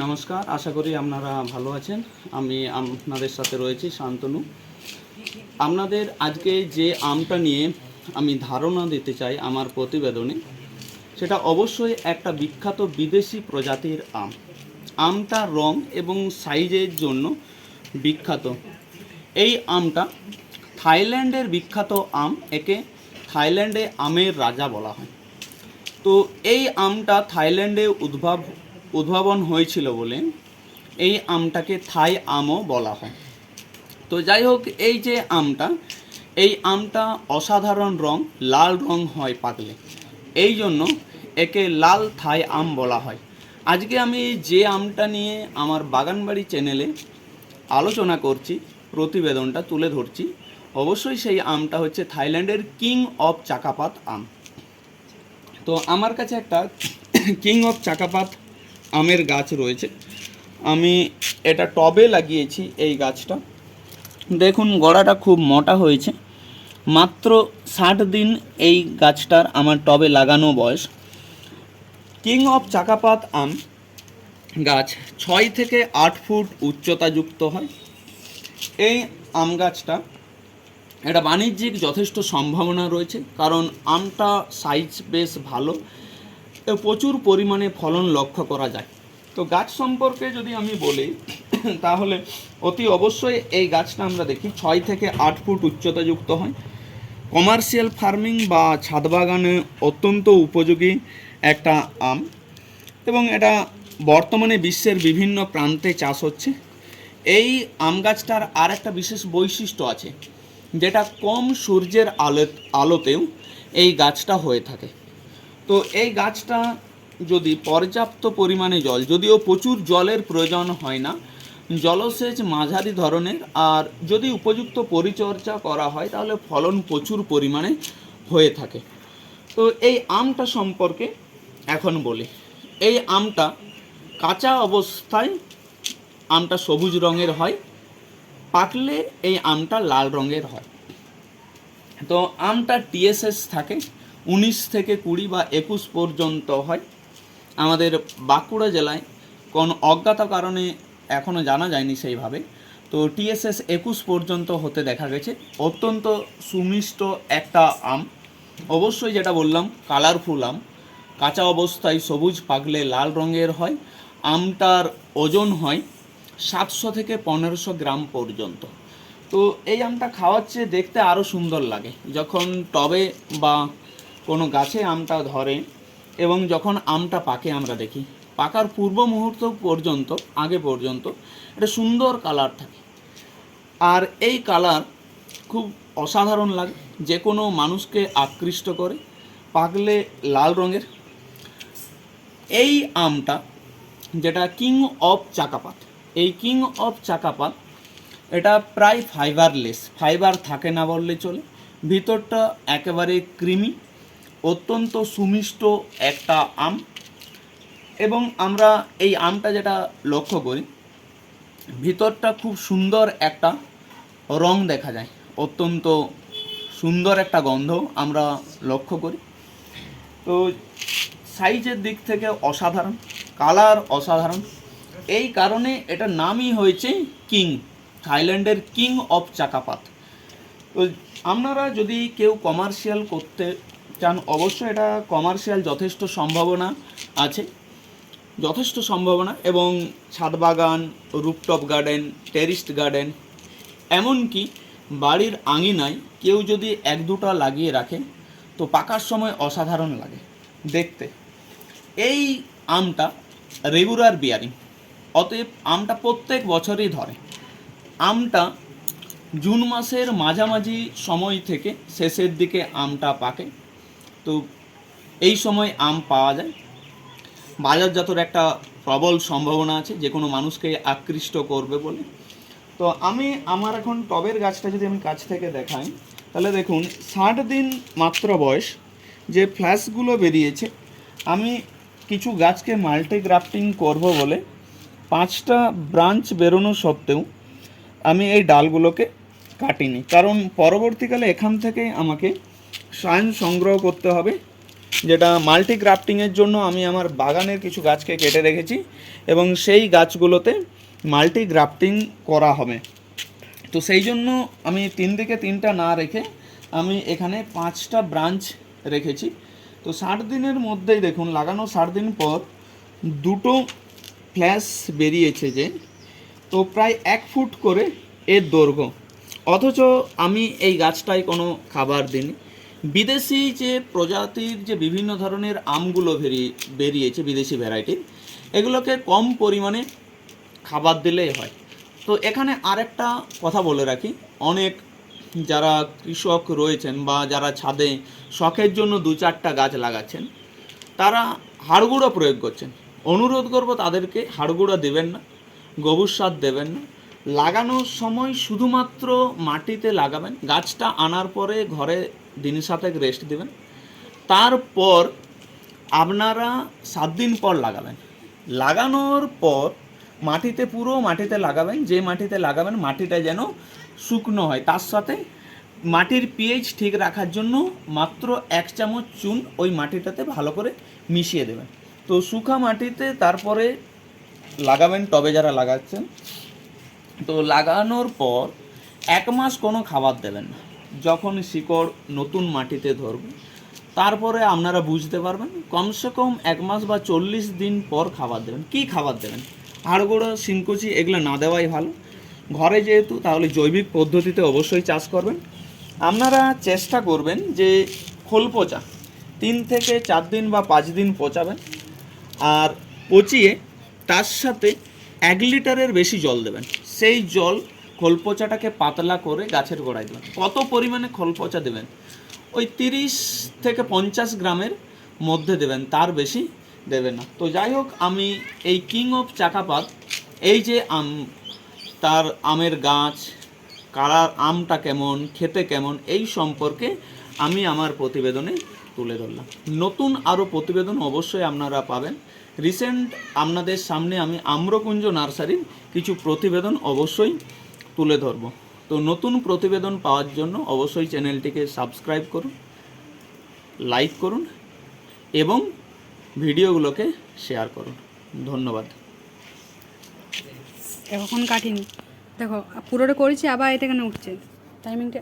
নমস্কার, আশা করি আপনারা ভালো আছেন। আমি আপনাদের সাথে রয়েছি শান্তনু। আপনাদের আজকে যে আমটা নিয়ে আমি ধারণা দিতে চাই আমার প্রতিবেদনে, সেটা অবশ্যই একটা বিখ্যাত বিদেশি প্রজাতির আম। আমটা রং এবং সাইজের জন্য বিখ্যাত। এই আমটা থাইল্যান্ডের বিখ্যাত আম, একে থাইল্যান্ডে আমের রাজা বলা হয়। তো এই আমটা থাইল্যান্ডে উদ্ভাব উদ্ভাবন হয়েছিল বলে এই আমটাকে থাই আমও বলা হয়। তো যাই হোক, এই যে আমটা, এই আমটা অসাধারণ রং, লাল রং হয় পাকলে। এই জন্য একে লাল থাই আম বলা হয়। আজকে আমি যে আমটা নিয়ে আমার বাগানবাড়ি চ্যানেলে আলোচনা করছি, প্রতিবেদনটা তুলে ধরছি, অবশ্যই সেই আমটা হচ্ছে থাইল্যান্ডের কিং অফ চাকাপাত আম। তো আমার কাছে একটা কিং অফ চাকাপাত আমের গাছ রয়েছে। আমি এটা টবে লাগিয়েছি এই গাছটা। দেখুন, গোড়াটা খুব মোটা হয়েছে। মাত্র ষাট দিন এই গাছটার আমার টবে লাগানো বয়স। কিং অফ চাকাপাত আম গাছ ছয় থেকে আট ফুট উচ্চতাযুক্ত হয়। এই আম গাছটা এটা বাণিজ্যিক যথেষ্ট সম্ভাবনা রয়েছে, কারণ আমটা সাইজ বেশ ভালো। প্রচুর পরিমাণে ফলন লক্ষ্য করা যায়। তো গাছ সম্পর্কে যদি আমি বলি, তাহলে অতি অবশ্যই এই গাছটা আমরা দেখি, ছয় থেকে আট ফুট উচ্চতাযুক্ত হয়। কমার্শিয়াল ফার্মিং বা ছাদ বাগানে অত্যন্ত উপযোগী একটা আম এবং এটা বর্তমানে বিশ্বের বিভিন্ন প্রান্তে চাষ হচ্ছে। এই আম গাছটার আর একটা বিশেষ বৈশিষ্ট্য আছে, যেটা কম সূর্যের আলো আলোতেও এই গাছটা হয়ে থাকে। তো এই গাছটা যদি পর্যাপ্ত পরিমাণে জল, যদিও প্রচুর জলের প্রয়োজন হয় না, জলসেচ মাঝারি ধরনের, আর যদি উপযুক্ত পরিচর্যা করা হয়, তাহলে ফলন প্রচুর পরিমাণে হয়ে থাকে। তো এই আমটা সম্পর্কে এখন বলি। এই আমটা কাঁচা অবস্থায় আমটা সবুজ রঙের হয়, পাকলে এই আমটা লাল রঙের হয়। তো আমটা টিএসএস থাকে উনিশ থেকে কুড়ি বা একুশ পর্যন্ত হয়। আমাদের বাঁকুড়া জেলায় কোন অজ্ঞাত কারণে এখনও জানা যায়নি সেইভাবে। তো টিএসএস একুশ পর্যন্ত হতে দেখা গেছে। অত্যন্ত সুমিষ্ট একটা আম। অবশ্যই যেটা বললাম, কালারফুল আম। কাঁচা অবস্থায় সবুজ পাকলে লাল রঙের হয়। আমটার ওজন হয় সাতশো থেকে পনেরোশো গ্রাম পর্যন্ত। তো এই আমটা খাওয়ার চেয়ে দেখতে আরও সুন্দর লাগে। যখন টবে বা কোনো গাছে আমটা ধরে এবং যখন আমটা পাকে, আমরা দেখি পাকার পূর্ব মুহূর্ত পর্যন্ত, আগে পর্যন্ত একটা সুন্দর কালার থাকে। আর এই কালার খুব অসাধারণ লাগে। যে কোনো মানুষকে আকৃষ্ট করে পাকলে লাল রঙের। এই আমটা যেটা কিং অফ চাকাপাত এই কিং অফ চাকাপাত এটা প্রায় ফাইবারলেস ফাইবার থাকে না বললে চলে। ভিতরটা একেবারে ক্রিমি অত্যন্ত সুমিষ্ট একটা আম। এবং আমরা এই আমটা যেটা লক্ষ্য করি, ভিতরটা খুব সুন্দর একটা রং দেখা যায়। অত্যন্ত সুন্দর একটা গন্ধ আমরা লক্ষ্য করি। তো সাইজের দিক থেকে অসাধারণ, কালার অসাধারণ। এই কারণে এটা নামই হয়েছে কিং, থাইল্যান্ডের কিং অফ চাকাপাত। তো আপনারা যদি কেউ কমার্শিয়াল করতে চান অবশ্যই এটা কমার্শিয়াল যথেষ্ট সম্ভাবনা আছে, যথেষ্ট সম্ভাবনা এবং ছাদ বাগান রুপটপ গার্ডেন টেরিস্ট গার্ডেন এমনকি বাড়ির আঙিনায় কেউ যদি এক দুটা লাগিয়ে রাখে, তো পাকার সময় অসাধারণ লাগে দেখতে। এই আমটা রেগুলার বিয়ারিং অতএব আমটা প্রত্যেক বছরই ধরে। আমটা জুন মাসের মাঝামাঝি সময় থেকে শেষের দিকে আমটা পাকে। তো এই সময় আম পাওয়া যায়। বাজারজাতর একটা প্রবল সম্ভাবনা আছে, যে কোনো মানুষকে আকৃষ্ট করবে বলে। তো আমি, আমার এখন টবের গাছটা যদি আমি কাছ থেকে দেখাই, তাহলে দেখুন, ষাট দিন মাত্র বয়স যে ফ্ল্যাশগুলো বেরিয়েছে, আমি কিছু গাছকে মাল্টি গ্রাফটিং করব বলে পাঁচটা ব্রাঞ্চ বেরোনো সত্ত্বেও আমি এই ডালগুলোকে কাটিনি। কারণ পরবর্তীকালে এখান থেকেই আমাকে সায়ন সংগ্রহ করতে হবে, যেটা মাল্টি গ্রাফটিংয়ের জন্য আমি আমার বাগানের কিছু গাছকে কেটে রেখেছি এবং সেই গাছগুলোতে মাল্টি গ্রাফটিং করা হবে। তো সেই জন্য আমি তিন দিকে তিনটা না রেখে আমি এখানে পাঁচটা ব্রাঞ্চ রেখেছি। তো ষাট দিনের মধ্যেই দেখুন, লাগানো ষাট দিন পর দুটো ফ্ল্যাশ বেরিয়েছে যে, তো প্রায় এক ফুট করে এর দৈর্ঘ্য। অথচ আমি এই গাছটায় কোনো খাবার দিইনি। বিদেশি যে প্রজাতির যে বিভিন্ন ধরনের আমগুলো বেরিয়ে বেরিয়েছে, বিদেশি ভ্যারাইটির এগুলোকে কম পরিমাণে খাবার দিলেই হয়। তো এখানে আরেকটা কথা বলে রাখি, অনেক যারা কৃষক রয়েছেন বা যারা ছাদে শখের জন্য দু চারটা গাছ লাগাচ্ছেন, তারা হাড়গুঁড়ো প্রয়োগ করছেন। অনুরোধ করব তাদেরকে হাড়গুঁড়ো দেবেন না, গোবর সার দেবেন না। লাগানোর সময় শুধুমাত্র মাটিতে লাগাবেন, গাছটা আনার পরে ঘরে দিন সাথেক রেস্ট দেবেন। তারপর আপনারা সাত দিন পর লাগাবেন। লাগানোর পর মাটিতে পুরো মাটিতে লাগাবেন, যে মাটিতে লাগাবেন মাটিটা যেন শুকনো হয়। তার সাথে মাটির পিএইচ ঠিক রাখার জন্য মাত্র এক চামচ চুন ওই মাটিটাতে ভালো করে মিশিয়ে দেবেন। তো শুকা মাটিতে তারপরে লাগাবেন, টবে যারা লাগাচ্ছেন। তো লাগানোর পর এক মাস কোনো খাবার দেবেন না। যখন শিকড় নতুন মাটিতে ধরবে, তারপরে আপনারা বুঝতে পারবেন, কমসে কম এক মাস বা চল্লিশ দিন পর খাবার দেবেন। কি খাবার দেবেন? হাড়গোড়ো শিংকুচি, এগুলো না দেওয়াই ভালো। ঘরে যেহেতু, তাহলে জৈবিক পদ্ধতিতে অবশ্যই চাষ করবেন। আপনারা চেষ্টা করবেন যে খোল পচা। তিন থেকে চার দিন বা পাঁচ দিন পচাবেন। আর পচিয়ে তার সাথে এক লিটারের বেশি জল দেবেন। সেই জল খোলপচাটাকে পাতলা করে গাছের গোড়ায় দেবেন কত পরিমাণে খোলপচা দেবেন? ওই তিরিশ থেকে পঞ্চাশ গ্রামের মধ্যে দেবেন, তার বেশি দেবেন না। তো যাই হোক, আমি এই কিং অফ চাকাপাত এই যে আম, তার আমের গাছ, কারার আমটা কেমন, খেতে কেমন, এই সম্পর্কে আমি আমার প্রতিবেদনে তুলে ধরলাম। নতুন আরও প্রতিবেদন অবশ্যই আপনারা পাবেন। রিসেন্ট আপনাদের সামনে আমি আম্রকুঞ্জ নার্সারির কিছু প্রতিবেদন অবশ্যই তুলে ধরব। তো নতুন প্রতিবেদন পাওয়ার জন্য অবশ্যই চ্যানেলটিকে সাবস্ক্রাইব করুন, লাইক করুন এবং ভিডিওগুলোকে শেয়ার করুন। ধন্যবাদ। এখন কাটিনি। দেখো, পুরোটা করেছি, আবার এটা কেন উঠছে? টাইমিংটা